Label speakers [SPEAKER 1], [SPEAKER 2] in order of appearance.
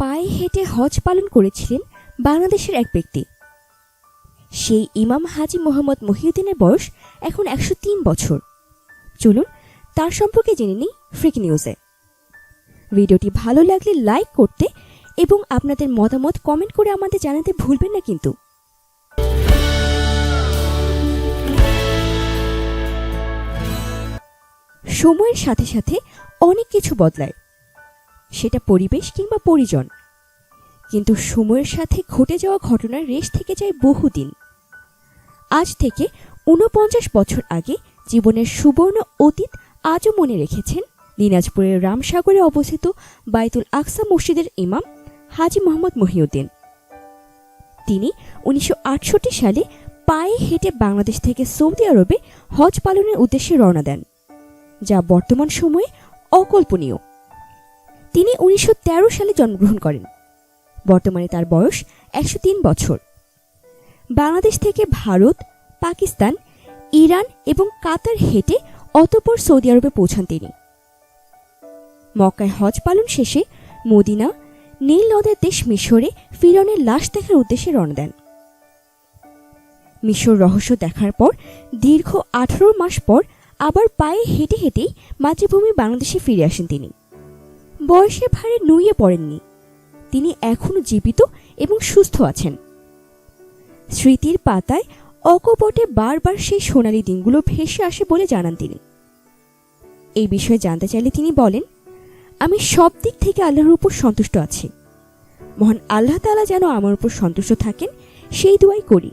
[SPEAKER 1] পায়ে হেঁটে হজ পালন করেছিলেন বাংলাদেশের এক ব্যক্তি। সেই ইমাম হাজি মোহাম্মদ মহিউদ্দিনের বয়স এখন একশো তিন বছর। চলুন, তার সম্পর্কে জেনে নিই ফ্রিক নিউজে ভিডিওটি ভালো লাগলে লাইক করতে এবং আপনাদের মতামত কমেন্ট করে আমাদের জানাতে ভুলবেন না কিন্তু। সময়ের সাথে সাথে অনেক কিছু বদলায়। সেটা পরিবেশ কিংবা পরিজন। কিন্তু সময়ের সাথে ঘটে যাওয়া ঘটনার রেশ থেকে যায় বহুদিন। আজ থেকে ঊনপঞ্চাশ বছর আগে জীবনের সুবর্ণ অতীত আজও মনে রেখেছেন দিনাজপুরের রামসাগরে অবস্থিত বাইতুল আকসা মসজিদের ইমাম হাজি মোহাম্মদ মহিউদ্দিন। তিনি উনিশশো আটষট্টি সালে পায়ে হেঁটে বাংলাদেশ থেকে সৌদি আরবে হজ পালনের উদ্দেশ্যে রওনা দেন, যা বর্তমান সময়ে অকল্পনীয়। তিনি উনিশশো তেরো সালে জন্মগ্রহণ করেন। বর্তমানে তার বয়স একশো তিন বছর। বাংলাদেশ থেকে ভারত, পাকিস্তান, ইরান এবং কাতার হেঁটে অতপর সৌদি আরবে পৌঁছান তিনি। মক্কায় হজ পালন শেষে মদিনা, নীল নদের দেশ মিশরে ফিরনের লাশ দেখার উদ্দেশ্যে রণ দেন। মিশর রহস্য দেখার পর দীর্ঘ আঠারো মাস পর আবার পায়ে হেঁটে হেঁটেই মাতৃভূমি বাংলাদেশে ফিরে আসেন তিনি। বয়সে ভারে নুইয়ে পড়েননি। তিনি এখনও জীবিত এবং সুস্থ আছেন। স্মৃতির পাতায় অকপটে বারবার সেই সোনালি দিনগুলো ভেসে আসে বলে জানান তিনি। এই বিষয়ে জানতে চাইলে তিনি বলেন, আমি সব দিক থেকে আল্লাহর উপর সন্তুষ্ট আছি। মহান আল্লাহ তাআলা যেন আমার উপর সন্তুষ্ট থাকেন, সেই দোয়াই করি।